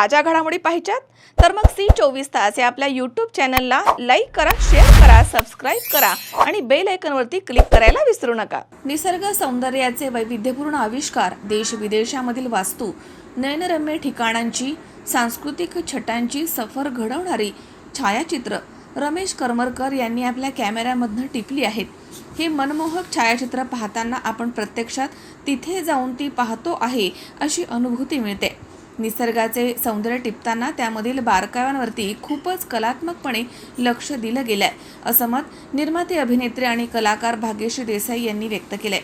ताज्या घडामोडी पाहिजेत? तर मग सी चोवीस तास या आपल्या यूट्यूब चॅनलला लाईक करा शेअर करा सबस्क्राईब करा आणि बेल आयकनवरती क्लिक करायला विसरू नका. निसर्ग सौंदर्याचे वैविध्यपूर्ण आविष्कार देश विदेशामधील वास्तू नयनरम्य ठिकाणांची सांस्कृतिक छटांची सफर घडवणारी छायाचित्र रमेश करमरकर यांनी आपल्या कॅमेऱ्यामधनं टिपली आहेत. हे मनमोहक छायाचित्र पाहताना आपण प्रत्यक्षात तिथे जाऊन ती पाहतो आहे अशी अनुभूती मिळते. निसर्गाचे सौंदर्य टिपताना त्यामधील बारकाव्यांवरती खूपच कलात्मकपणे लक्ष दिलं गेलंय असं मत निर्माते अभिनेत्री आणि कलाकार भाग्यश्री देसाई यांनी व्यक्त केलंय.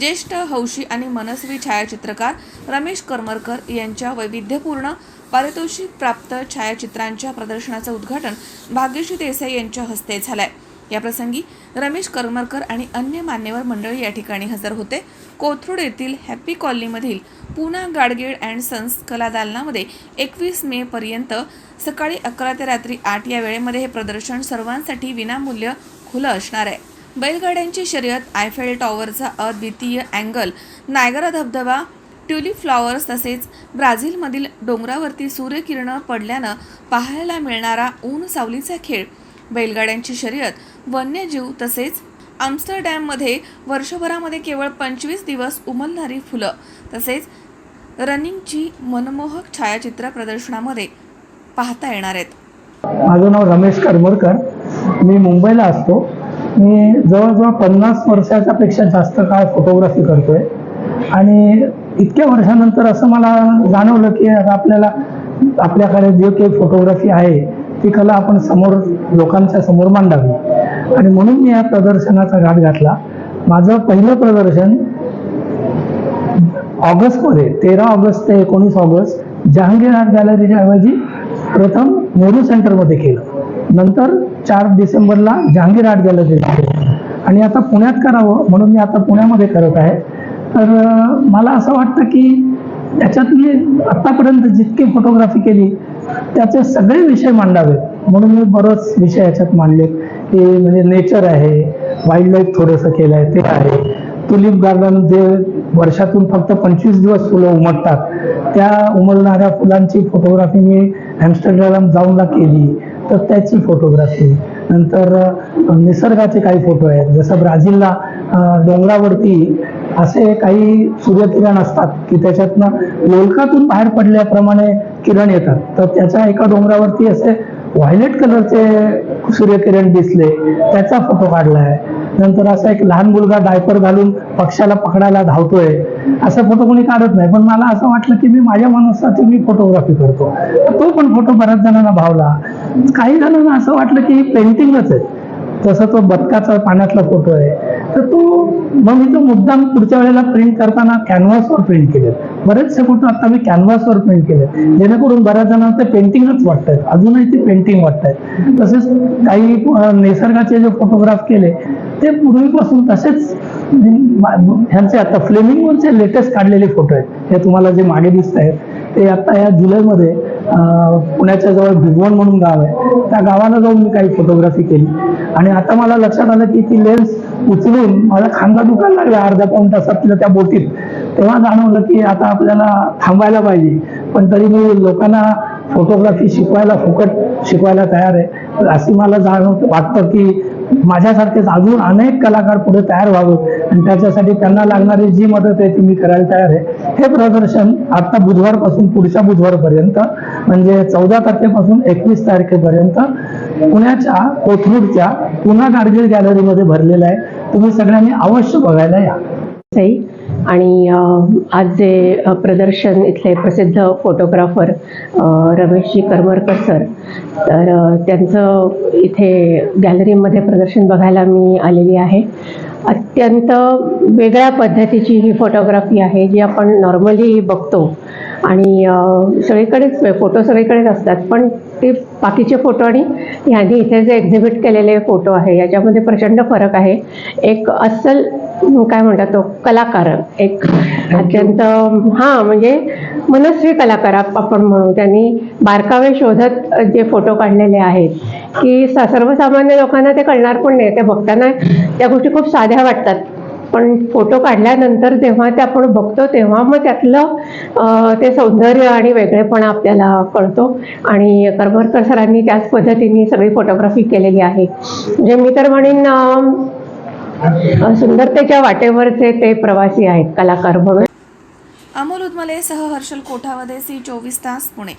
ज्येष्ठ हौशी आणि मनस्वी छायाचित्रकार रमेश करमरकर यांच्या वैविध्यपूर्ण पारितोषिक प्राप्त छायाचित्रांच्या प्रदर्शनाचं उद्घाटन भाग्यश्री देसाई यांच्या हस्ते झालंय. याप्रसंगी रमेश करमरकर आणि अन्य मान्यवर मंडळी या ठिकाणी हजर होते. कोथरूड येथील हॅपी कॉलनीमधील पुना गाडगेळ अँड सन्स कला दालनामध्ये एकवीस मे पर्यंत सकाळी अकरा ते रात्री आठ या वेळेमध्ये हे प्रदर्शन सर्वांसाठी विनामूल्य खुलं असणार आहे. बैलगाड्यांची शर्यत आयफेल टॉवरचा अद्वितीय अँगल नायगरा धबधबा ट्युलिप फ्लॉवर्स तसेच ब्राझीलमधील डोंगरावरती सूर्यकिरणं पडल्यानं पाहायला मिळणारा ऊन सावलीचा खेळ बैलगाड्यांची शर्यत वन्यजीव तसेच आम्स्टरडॅममध्ये वर्षभरामध्ये केवळ पंचवीस दिवस उमलणारी फुलं तसेच रनिंगची मनमोहक छायाचित्र प्रदर्शनामध्ये पाहता येणार आहेत. माझं नाव रमेश करमरकर. मी मुंबईला असतो. मी जवळजवळ पन्नास वर्षाच्या पेक्षा जास्त काळ फोटोग्राफी करतोय. आणि इतक्या वर्षानंतर असं मला जाणवलं की आता आपल्याला आपल्याकडे जे काही फोटोग्राफी आहे. ती कला आपण समोर लोकांच्या समोर मांडावी. आणि म्हणून मी या प्रदर्शनाचा घाट घातला. माझं पहिलं प्रदर्शन ऑगस्टमध्ये तेरा ऑगस्ट ते एकोणीस ऑगस्ट जहांगीर आर्ट गॅलरीच्या ऐवजी प्रथम नेहरू सेंटरमध्ये केलं. नंतर चार डिसेंबरला जहांगीर आर्ट गॅलरीला केलं. आणि आता पुण्यात करावं म्हणून मी आता पुण्यामध्ये करत आहे. तर मला असं वाटतं की त्याच्यात मी आत्तापर्यंत जितकी फोटोग्राफी केली त्याचे सगळे विषय मांडावे म्हणून मी बरंच विषय याच्यात मांडले. की म्हणजे नेचर आहे वाईल्ड लाईफ थोडंसं केलं आहे ते आहे. तुलिप गार्डन जे वर्षातून फक्त पंचवीस दिवस फुलं उमटतात त्या उमलणाऱ्या फुलांची फोटोग्राफी मी ॲम्स्टरडॅम जाऊनला केली. तर त्याची फोटोग्राफी नंतर निसर्गाचे काही फोटो आहेत. जसं ब्राझीलला डोंगरावरती असे काही सूर्यकिरण असतात की त्याच्यातनं लोलकातून बाहेर पडल्याप्रमाणे किरण येतात. तर त्याच्या एका डोंगरावरती असे व्हायलेट कलरचे सूर्यकिरण दिसले त्याचा फोटो काढला आहे नंतर असा एक लहान मुलगा डायपर घालून पक्षाला पकडायला धावतोय. असा फोटो कोणी काढत नाही पण मला असं वाटलं की मी माझ्या माणसाची मी फोटोग्राफी करतो. तो पण फोटो बऱ्याच जणांना भावला. काही जणांना असं वाटलं की ही पेंटिंगच आहे. तसं तो बदकाचा पाण्यातला फोटो आहे. तर तो मग मी तो मुद्दाम पुढच्या वेळेला प्रिंट करताना कॅनव्हासवर प्रिंट केले बरेचसे फोटो आता मी कॅनव्हासवर प्रिंट केले जेणेकरून बऱ्याच जणांना ते पेंटिंगच वाटत आहेत अजूनही ते पेंटिंग वाटत आहेत तसेच काही निसर्गाचे जे फोटोग्राफ केले ते पूर्वीपासून तसेच ह्यांचे आता फ्लेमिंगवरचे लेटेस्ट काढलेले फोटो आहेत. हे तुम्हाला जे मागे दिसत आहेत ते आता या जुलैमध्ये पुण्याच्या जवळ भिगवण म्हणून गाव आहे. त्या गावाला जाऊन मी काही फोटोग्राफी केली. आणि आता मला लक्षात आलं की ती लेन्स उचलून माझा खांदा दुखायला लागला अर्धा पाऊन तासातल्या त्या बोटीत. तेव्हा जाणवलं की आता आपल्याला थांबायला पाहिजे. पण तरी मी लोकांना फोटोग्राफी शिकवायला फुकट शिकवायला तयार आहे. अशी मला जाणवत वाटतं की माझ्यासारखेच अजून अनेक कलाकार पुढे तयार व्हावे आणि त्याच्यासाठी त्यांना लागणारी जी मदत आहे ती मी करायला तयार आहे. हे प्रदर्शन आता बुधवारपासून पुढच्या बुधवारपर्यंत म्हणजे चौदा तारखेपासून एकवीस तारखेपर्यंत पुण्याच्या कोथरूडच्या पुन्हा गाडगीळ गॅलरीमध्ये भरलेलं आहे. तुम्ही सगळ्यांनी अवश्य बघायला या. सई आणि आज जे प्रदर्शन इथले प्रसिद्ध फोटोग्राफर रमेशजी करमरकर सर तर त्यांचं इथे गॅलरीमध्ये प्रदर्शन बघायला मी आलेली आहे. अत्यंत वेगळ्या पद्धतीची ही फोटोग्राफी आहे जी आपण नॉर्मली बघतो. आणि सगळीकडेच फोटो सगळीकडेच असतात. पण ते बाकीचे फोटो आणि ह्यांनी इथे जे एक्झिबिट केलेले फोटो आहे याच्यामध्ये प्रचंड फरक आहे. एक अस्सल काय म्हणतात तो कलाकार. एक अत्यंत हां म्हणजे मनस्वी कलाकार आप- आपण म्हणू. त्यांनी बारकावे शोधत जे फोटो काढलेले आहेत की सर्वसामान्य लोकांना ते कळणार पण नाही. ते बघताना त्या गोष्टी खूप साध्या वाटतात. पण फोटो काढल्यानंतर जेव्हा ते आपण बघतो तेव्हा मग त्यातलं ते सौंदर्य आणि वेगळेपणा आपल्याला कळतो. आणि करमरकर सरांनी त्याच पद्धतीने सगळी फोटोग्राफी केलेली आहे. म्हणजे मी तर म्हणेन सुंदरतेच्या वाटेवरचे ते प्रवासी आहेत कलाकार म्हणून. अमोल उदमले सह हर्षल कोठावदे सी चोवीस तास पुणे.